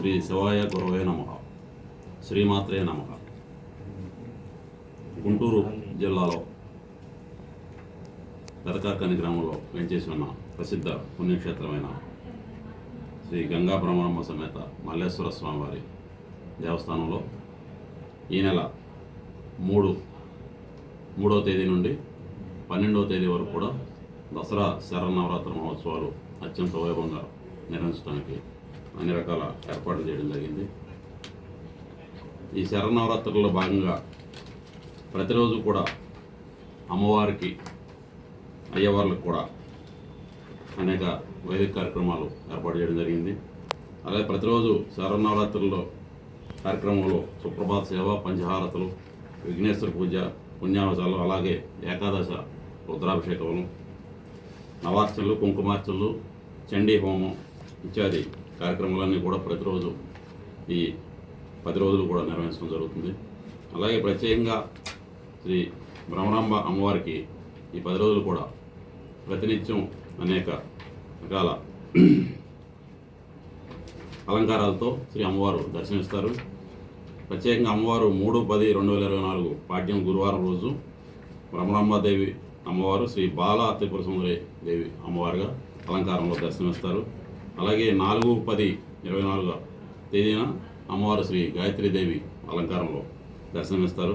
శ్రీ శివాయ గురవే నమ. శ్రీమాత్రే నమ. గుంటూరు జిల్లాలో పెదకాకని గ్రామంలో వెంచేసి ఉన్న ప్రసిద్ధ పుణ్యక్షేత్రమైన శ్రీ గంగా బ్రహ్మణమ్మ సమేత మల్లేశ్వర స్వామివారి దేవస్థానంలో ఈ నెల మూడు మూడవ తేదీ నుండి పన్నెండవ తేదీ వరకు కూడా దసరా శరన్నవరాత్రి మహోత్సవాలు అత్యంత వైభవంగా నిర్వహించడానికి అన్ని రకాల ఏర్పాట్లు చేయడం జరిగింది. ఈ శరణవరాత్రుల్లో భాగంగా ప్రతిరోజు కూడా అమ్మవారికి అయ్యవార్లకు కూడా అనేక వైదిక కార్యక్రమాలు ఏర్పాటు చేయడం జరిగింది. అలాగే ప్రతిరోజు శరణవరాత్రుల్లో కార్యక్రమంలో సుప్రభాత సేవ పంచహారతలు విఘ్నేశ్వర పూజ పుణ్యావసాలు అలాగే ఏకాదశ రుద్రాభిషేకములు నవార్చలు కుంకుమార్చలు చండీ హోమం ఇత్యాది కార్యక్రమాలన్నీ కూడా ప్రతిరోజు ఈ పది రోజులు కూడా నిర్వహించడం జరుగుతుంది. అలాగే ప్రత్యేకంగా శ్రీ భ్రమరాంబ అమ్మవారికి ఈ పది రోజులు కూడా ప్రతినిత్యం అనేక రకాల అలంకారాలతో శ్రీ అమ్మవారు దర్శనమిస్తారు. ప్రత్యేకంగా అమ్మవారు మూడు పది రెండు వేల ఇరవై నాలుగు పాడ్యం గురువారం రోజు బ్రహ్మరాంబాదేవి అమ్మవారు శ్రీ బాల త్రిపుర సుందరి దేవి అమ్మవారుగా అలంకారంలో దర్శనమిస్తారు. అలాగే నాలుగు పది ఇరవై నాలుగు తేదీన అమ్మవారు శ్రీ గాయత్రీదేవి అలంకారంలో దర్శనమిస్తారు.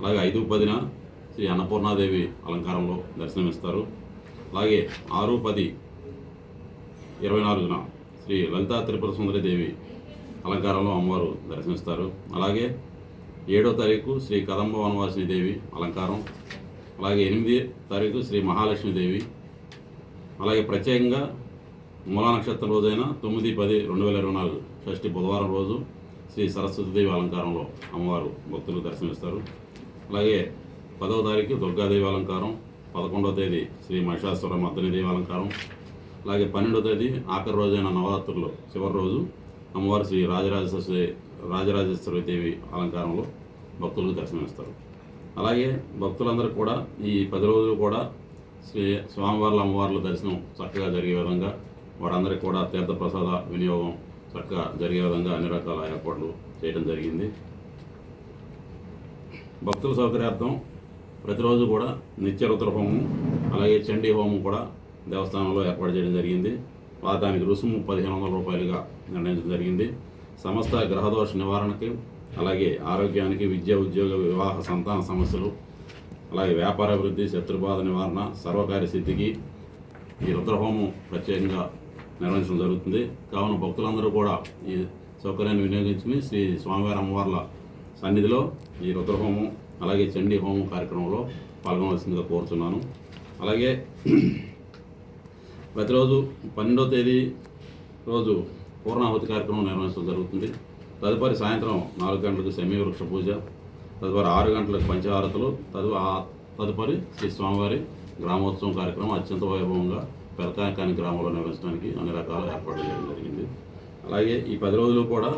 అలాగే ఐదు పదిన శ్రీ అన్నపూర్ణాదేవి అలంకారంలో దర్శనమిస్తారు. అలాగే ఆరు పది ఇరవై నాలుగున శ్రీ లలితా త్రిపుర సుందరిదేవి అలంకారంలో అమ్మవారు దర్శనమిస్తారు. అలాగే ఏడో తారీఖు శ్రీ కదంబ వనవాసిని దేవి అలంకారం. అలాగే ఎనిమిది తారీఖు శ్రీ మహాలక్ష్మీదేవి అలాగే ప్రత్యేకంగా మూలా నక్షత్ర రోజైన తొమ్మిది పది రెండు వేల ఇరవై నాలుగు షష్ఠి బుధవారం రోజు శ్రీ సరస్వతి దేవి అలంకారంలో అమ్మవారు భక్తులు దర్శనమిస్తారు. అలాగే పదవ తారీఖు దుర్గాదేవి అలంకారం పదకొండవ తేదీ శ్రీ మహిషాసుర మద్దని దేవి అలంకారం అలాగే పన్నెండవ తేదీ ఆఖరి రోజైన నవరాత్రుల్లో చివరి రోజు అమ్మవారు శ్రీ రాజరాజేశ్వరి రాజరాజేశ్వరి దేవి అలంకారంలో భక్తులకు దర్శనమిస్తారు. అలాగే భక్తులందరూ కూడా ఈ పది రోజులు కూడా శ్రీ స్వామివార్ల అమ్మవార్ల దర్శనం చక్కగా జరిగే విధంగా వారందరికీ కూడా తీర్థప్రసాద వినియోగం చక్కగా జరిగే విధంగా అన్ని రకాల ఏర్పాట్లు చేయడం జరిగింది. భక్తుల సౌకర్యార్థం ప్రతిరోజు కూడా నిత్య రుద్ర హోమం అలాగే చండీ హోమం కూడా దేవస్థానంలో ఏర్పాటు చేయడం జరిగింది. దానికి రుసుము పదిహేను వందల రూపాయలుగా నిర్ణయించడం జరిగింది. సమస్త గ్రహదోష నివారణకి అలాగే ఆరోగ్యానికి విద్య ఉద్యోగ వివాహ సంతాన సమస్యలు అలాగే వ్యాపార అభివృద్ధి శత్రుబాధ నివారణ సర్వకార్య సిద్ధికి ఈ రుద్రహోమం ప్రత్యేకంగా నిర్వహించడం జరుగుతుంది. కావున భక్తులందరూ కూడా ఈ సౌకర్యాన్ని వినియోగించుకుని శ్రీ స్వామివారి అమ్మవార్ల సన్నిధిలో ఈ రుద్రహోమం అలాగే చండీ హోమం కార్యక్రమంలో పాల్గొనవలసిందిగా కోరుతున్నాను అలాగే ప్రతిరోజు పన్నెండవ తేదీ రోజు పూర్ణాహుతి కార్యక్రమం నిర్వహించడం జరుగుతుంది. తదుపరి సాయంత్రం నాలుగు గంటలకు సెమీ వృక్ష పూజ తదుపరి ఆరు గంటలకు పంచహారతులు తదు తదుపరి శ్రీ స్వామివారి గ్రామోత్సవం కార్యక్రమం అత్యంత వైభవంగా పెరకాకాని గ్రామంలో నిర్వహించడానికి అన్ని రకాల ఏర్పాట్లు చేయడం జరిగింది. అలాగే ఈ పది రోజులు కూడా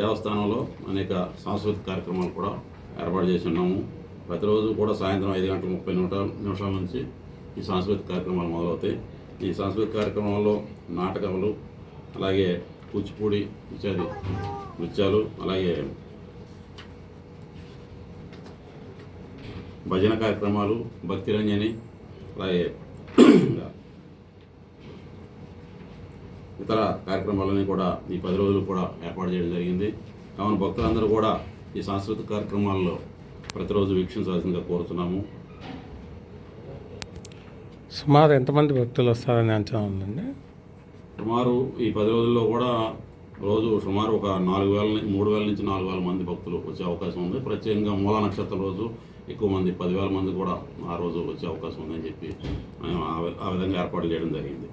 దేవస్థానంలో అనేక సాంస్కృతిక కార్యక్రమాలు కూడా ఏర్పాటు చేసి ఉన్నాము. ప్రతిరోజు కూడా సాయంత్రం ఐదు గంటల ముప్పై నిమిషాల నిమిషాల నుంచి ఈ సాంస్కృతిక కార్యక్రమాలు మొదలవుతాయి. ఈ సాంస్కృతిక కార్యక్రమాల్లో నాటకాలు అలాగే కూచిపూడి ఇత్యాది నృత్యాలు అలాగే భజన కార్యక్రమాలు భక్తిరంజని అలాగే ఇతర కార్యక్రమాలన్నీ కూడా ఈ పది రోజులు కూడా ఏర్పాటు చేయడం జరిగింది. కావున భక్తులందరూ కూడా ఈ సాంస్కృతిక కార్యక్రమాల్లో ప్రతిరోజు వీక్షించాల్సిందిగా కోరుతున్నాము. సుమారు ఎంతమంది భక్తులు వస్తారని అంచనా ఉందండి? సుమారు ఈ పది రోజుల్లో కూడా రోజు సుమారు ఒక నాలుగు వేల మూడు వేల నుంచి నాలుగు వేల మంది భక్తులు వచ్చే అవకాశం ఉంది. ప్రత్యేకంగా మూలా నక్షత్రం రోజు ఎక్కువ మంది పదివేల మంది కూడా ఆ రోజు వచ్చే అవకాశం ఉందని చెప్పి ఆ విధంగా ఏర్పాటు చేయడం జరిగింది.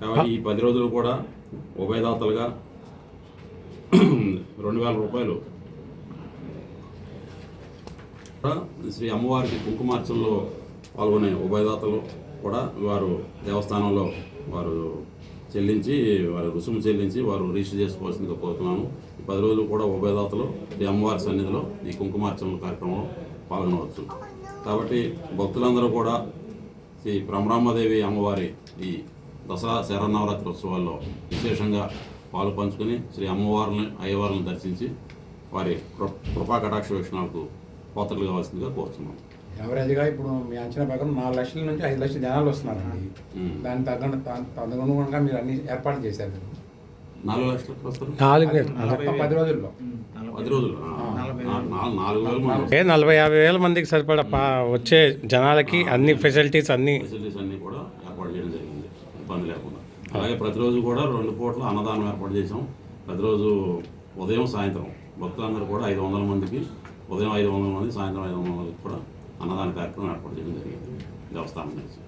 కాబట్టి ఈ పది రోజులు కూడా ఉభయదాతలుగా రెండు వేల రూపాయలు శ్రీ అమ్మవారికి కుంకుమార్చనలో పాల్గొనే ఉభయదాతలు కూడా వారు దేవస్థానంలో వారు చెల్లించి వారు రుసుము చెల్లించి వారు రిజిస్టర్ చేసుకోవాల్సిందిగా కోరుతున్నాను. ఈ పది రోజులు కూడా ఉభయదాతలు ఈ అమ్మవారి సన్నిధిలో ఈ కుంకుమార్చన కార్యక్రమంలో పాల్గొనవచ్చు. కాబట్టి భక్తులందరూ కూడా శ్రీ బ్రహ్మరామదేవి అమ్మవారి ఈ దసరా శరన్నవరాత్రి ఉత్సవాల్లో విశేషంగా పాలు పంచుకొని శ్రీ అమ్మవారిని అయ్యవారిని దర్శించి వారి కృపా కటాక్ష వీక్షణాలకు పోతలు కావాల్సిందిగా కోరుతున్నాం యావరేజ్గా ఇప్పుడు మీ అంచనా ప్రకారం నాలుగు లక్షల నుంచి ఐదు లక్షల జనాలు వస్తున్నారండి. ఉమ్. దాని తగ్గ తదనుగుణంగా మీరు అన్ని ఏర్పాట్లు చేశారు. నాలుగు వస్తారు? పది రోజుల్లో. పది నలభై యాభై వేల మందికి సరిపడా వచ్చే జనాలకి అన్ని ఫెసిలిటీస్ అన్ని ఫెసిలిటీస్ అన్నీ కూడా ఏర్పాటు చేయడం జరిగింది ఇబ్బంది లేకుండా అలాగే ప్రతిరోజు కూడా రెండు పూట్ల అన్నదానం ఏర్పాటు చేసాం ప్రతిరోజు ఉదయం సాయంత్రం. భక్తులందరూ కూడా ఐదు వందల మందికి ఉదయం ఐదు వందల మంది సాయంత్రం ఐదు వందల మందికి కూడా అన్నదాన కార్యక్రమం ఏర్పాటు చేయడం జరిగింది. దేవస్థానం నుంచి